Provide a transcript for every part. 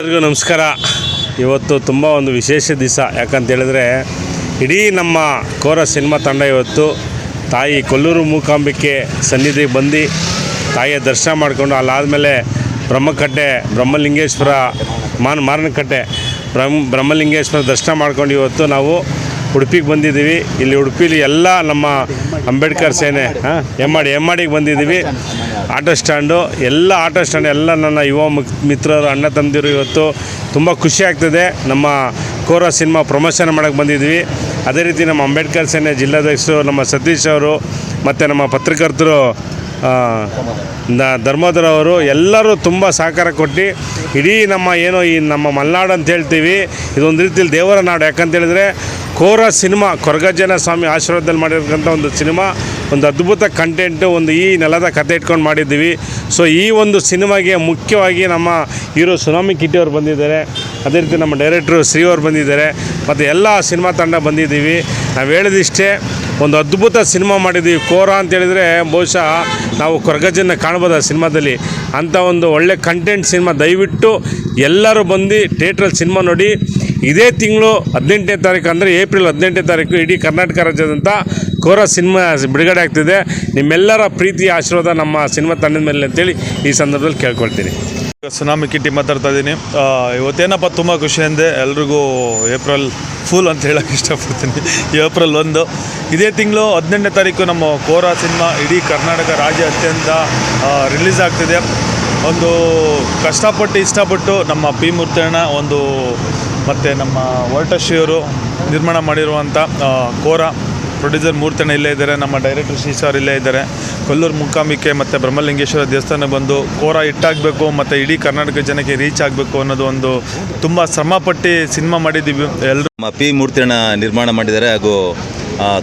ಎಲ್ರಿಗೂ ನಮಸ್ಕಾರ. ಇವತ್ತು ತುಂಬ ಒಂದು ವಿಶೇಷ ದಿವಸ. ಯಾಕಂತ ಹೇಳಿದ್ರೆ, ಇಡೀ ನಮ್ಮ ಕೋರ ಸಿನಿಮಾ ತಂಡ ಇವತ್ತು ತಾಯಿ ಕೊಲ್ಲೂರು ಮೂಕಾಂಬಿಕೆ ಸನ್ನಿಧಿಗೆ ಬಂದು ತಾಯಿಯ ದರ್ಶನ ಮಾಡಿಕೊಂಡು ಅಲ್ಲಾದಮೇಲೆ ಬ್ರಹ್ಮಕಟ್ಟೆ, ಬ್ರಹ್ಮಲಿಂಗೇಶ್ವರ, ಮಾನ್ ಮಾರನಕಟ್ಟೆ, ಬ್ರಹ್ಮ ಬ್ರಹ್ಮಲಿಂಗೇಶ್ವರ ದರ್ಶನ ಮಾಡ್ಕೊಂಡು ಇವತ್ತು ನಾವು ಉಡುಪಿಗೆ ಬಂದಿದ್ದೀವಿ. ಇಲ್ಲಿ ಉಡುಪಿಲಿ ಎಲ್ಲ ನಮ್ಮ ಅಂಬೇಡ್ಕರ್ ಸೇನೆ, ಹಾಂ ಎಂ ಎಮ್ಮಾಡಿಗೆ ಬಂದಿದ್ದೀವಿ. ಆಟೋ ಸ್ಟ್ಯಾಂಡು, ಎಲ್ಲ ಆಟೋ ಸ್ಟ್ಯಾಂಡ್, ಎಲ್ಲ ನನ್ನ ಯುವ ಮಿತ್ರರು, ಅಣ್ಣ ತಂದಿರು ಇವತ್ತು. ತುಂಬ ಖುಷಿ ಆಗ್ತದೆ. ನಮ್ಮ ಕೋರ ಸಿನಿಮಾ ಪ್ರಮೋಷನ್ ಮಾಡೋಕ್ಕೆ ಬಂದಿದ್ವಿ ಅದೇ ರೀತಿ ನಮ್ಮ ಅಂಬೇಡ್ಕರ್ ಸೇನೆ ಜಿಲ್ಲಾಧ್ಯಕ್ಷರು, ನಮ್ಮ ಸತೀಶ್ ಅವರು, ಮತ್ತು ನಮ್ಮ ಪತ್ರಕರ್ತರು ಧರ್ಮೋದರ ಅವರು ಎಲ್ಲರೂ ತುಂಬ ಸಹಕಾರ ಕೊಟ್ಟು, ಇಡೀ ನಮ್ಮ ಏನು ಈ ನಮ್ಮ ಮಲೆನಾಡು ಅಂತ ಹೇಳ್ತೀವಿ, ಇದೊಂದು ರೀತಿಯಲ್ಲಿ ದೇವರ ನಾಡು. ಯಾಕಂತೇಳಿದ್ರೆ ಕೋರ ಸಿನಿಮಾ, ಕೊರಗಜ್ಜನ ಸ್ವಾಮಿ ಆಶೀರ್ವಾದದಲ್ಲಿ ಮಾಡಿರ್ತಕ್ಕಂಥ ಒಂದು ಸಿನಿಮಾ, ಒಂದು ಅದ್ಭುತ ಕಂಟೆಂಟು ಒಂದು ಈ ನೆಲದ ಕತೆ ಇಟ್ಕೊಂಡು ಮಾಡಿದ್ದೀವಿ. ಸೊ ಈ ಒಂದು ಸಿನಿಮಾಗೆ ಮುಖ್ಯವಾಗಿ ನಮ್ಮ ಹೀರೋ ಸುನಾಮಿ ಕಿಟ್ಟಿಯವರು ಬಂದಿದ್ದಾರೆ. ಅದೇ ರೀತಿ ನಮ್ಮ ಡೈರೆಕ್ಟ್ರು ಶ್ರೀ ಅವರು ಬಂದಿದ್ದಾರೆ. ಮತ್ತು ಎಲ್ಲ ಸಿನಿಮಾ ತಂಡ ಬಂದಿದ್ದೀವಿ. ನಾವು ಹೇಳಿದಿಷ್ಟೇ ಒಂದು ಅದ್ಭುತ ಸಿನಿಮಾ ಮಾಡಿದ್ದೀವಿ ಕೋರ ಅಂತ ಹೇಳಿದರೆ ಬಹುಶಃ ನಾವು ಕೊರಗಜ್ಜನ್ನ ಕಾಣ್ಬೋದು ಆ ಸಿನಿಮಾದಲ್ಲಿ. ಅಂಥ ಒಂದು ಒಳ್ಳೆ ಕಂಟೆಂಟ್ ಸಿನಿಮಾ. ದಯವಿಟ್ಟು ಎಲ್ಲರೂ ಬಂದು ಥಿಯೇಟ್ರಲ್ಲಿ ಸಿನಿಮಾ ನೋಡಿ. ಇದೇ ತಿಂಗಳು ಹದಿನೆಂಟನೇ ತಾರೀಕು ಅಂದರೆ ಏಪ್ರಿಲ್ ಹದಿನೆಂಟನೇ ತಾರೀಕು ಇಡೀ ಕರ್ನಾಟಕ ರಾಜ್ಯದಂಥ ಕೋರ ಸಿನಿಮಾ ಬಿಡುಗಡೆ ಆಗ್ತಿದೆ. ನಿಮ್ಮೆಲ್ಲರ ಪ್ರೀತಿ ಆಶೀರ್ವಾದ ನಮ್ಮ ಸಿನಿಮಾ ತಂಡದ ಮೇಲೆ ಅಂತೇಳಿ ಈ ಸಂದರ್ಭದಲ್ಲಿ ಕೇಳ್ಕೊಳ್ತೀನಿ. ಸುನಾಮಿ ಕಿಟ್ಟಿ ಮಾತಾಡ್ತಾ ಇದ್ದೀನಿ. ಇವತ್ತೇನಪ್ಪ ತುಂಬ ಖುಷಿ ಅಂದೆ, ಎಲ್ರಿಗೂ ಏಪ್ರಿಲ್ ಫುಲ್ ಅಂತ ಹೇಳೋಕ್ಕೆ ಇಷ್ಟಪಡ್ತೀನಿ. ಏಪ್ರಿಲ್ ಒಂದು. ಇದೇ ತಿಂಗಳು ಹದಿನೆಂಟನೇ ತಾರೀಕು ನಮ್ಮ ಕೋರಾ ಸಿನಿಮಾ ಇಡೀ ಕರ್ನಾಟಕ ರಾಜ್ಯ ಅತ್ಯಂತ ರಿಲೀಸ್ ಆಗ್ತಿದೆ. ಒಂದು ಕಷ್ಟಪಟ್ಟು ಇಷ್ಟಪಟ್ಟು ನಮ್ಮ ಪಿ ಮೂರ್ತಣ್ಣ ಒಂದು ಮತ್ತು ನಮ್ಮ ವರ್ಟಶ್ರೀಯವರು ನಿರ್ಮಾಣ ಮಾಡಿರುವಂಥ ಕೋರ. ಪ್ರೊಡ್ಯೂಸರ್ ಮೂರ್ತಣ್ಣ ಇಲ್ಲೇ ಇದ್ದಾರೆ, ನಮ್ಮ ಡೈರೆಕ್ಟರ್ ಶ್ರೀ ಸರ್ ಇಲ್ಲೇ ಇದ್ದಾರೆ. ಕೊಲ್ಲೂರು ಮುಕ್ಕಾಂಬಿಕೆ ಮತ್ತು ಬ್ರಹ್ಮಲಿಂಗೇಶ್ವರ ದೇವಸ್ಥಾನ ಬಂದು ಕೋರ ಇಟ್ಟಾಗಬೇಕು ಮತ್ತು ಇಡೀ ಕರ್ನಾಟಕ ಜನಕ್ಕೆ ರೀಚ್ ಆಗಬೇಕು ಅನ್ನೋದು ಒಂದು ತುಂಬ ಶ್ರಮಪಟ್ಟು ಸಿನಿಮಾ ಮಾಡಿದ್ದೀವಿ ಎಲ್ಲರೂ ಪಿ ಮೂರ್ತಿಯನ್ನ ನಿರ್ಮಾಣ ಮಾಡಿದ್ದಾರೆ ಹಾಗೂ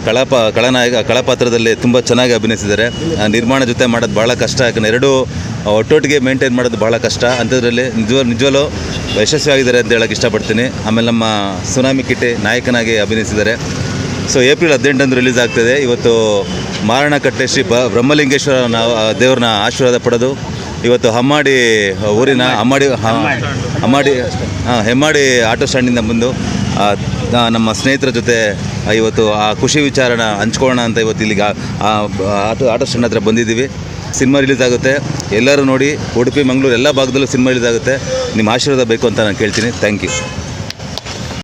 ಕಳಪ, ಕಳನಾಯಕ, ಕಳಪಾತ್ರದಲ್ಲಿ ತುಂಬ ಚೆನ್ನಾಗಿ ಅಭಿನಯಿಸಿದ್ದಾರೆ. ನಿರ್ಮಾಣ ಜೊತೆ ಮಾಡೋದು ಭಾಳ ಕಷ್ಟ, ಯಾಕಂದರೆ ಎರಡೂ ಒಟ್ಟೊಟ್ಟಿಗೆ ಮೇಂಟೈನ್ ಮಾಡೋದು ಭಾಳ ಕಷ್ಟ. ಅಂಥದ್ರಲ್ಲಿ ನಿಜವ ನಿಜವಲ್ಲೂ ಯಶಸ್ವಿಯಾಗಿದ್ದಾರೆ ಅಂತ ಹೇಳೋಕ್ಕೆ ಇಷ್ಟಪಡ್ತೀನಿ. ಆಮೇಲೆ ನಮ್ಮ ಸುನಾಮಿ ಕಿಟ್ಟೆ ನಾಯಕನಾಗಿ ಅಭಿನಯಿಸಿದ್ದಾರೆ. ಸೊ ಏಪ್ರಿಲ್ ಹದಿನೆಂಟಂದು ರಿಲೀಸ್ ಆಗ್ತದೆ. ಇವತ್ತು ಮಾರಣಕಟ್ಟೆ ಶ್ರೀ ಬ ಬ್ರಹ್ಮಲಿಂಗೇಶ್ವರ ದೇವ್ರನ್ನ ಆಶೀರ್ವಾದ ಪಡೆದು ಇವತ್ತು ಹಮ್ಮಾಡಿ ಊರಿನ ಹಮ್ಮಾಡಿ ಹಮ್ಮಾಡಿ, ಹಾಂ, ಹೆಮ್ಮಾಡಿ ಆಟೋ ಸ್ಟ್ಯಾಂಡಿಂದ ಬಂದು ನಮ್ಮ ಸ್ನೇಹಿತರ ಜೊತೆ ಇವತ್ತು ಆ ಖುಷಿ ವಿಚಾರನ ಹಂಚ್ಕೊಳ್ಳೋಣ ಅಂತ ಇವತ್ತು ಇಲ್ಲಿಗೆ ಆಟೋ ಆಟೋ ಸ್ಟ್ಯಾಂಡ್ ಹತ್ರ ಬಂದಿದ್ದೀವಿ. ಸಿನಿಮಾ ರಿಲೀಸ್ ಆಗುತ್ತೆ. ಎಲ್ಲರೂ ನೋಡಿ, ಉಡುಪಿ, ಮಂಗಳೂರು ಎಲ್ಲ ಭಾಗದಲ್ಲೂ ಸಿನಿಮಾ ರಿಲೀಸ್ ಆಗುತ್ತೆ. ನಿಮ್ಮ ಆಶೀರ್ವಾದ ಬೇಕು ಅಂತ ನಾನು ಕೇಳ್ತೀನಿ. Thank you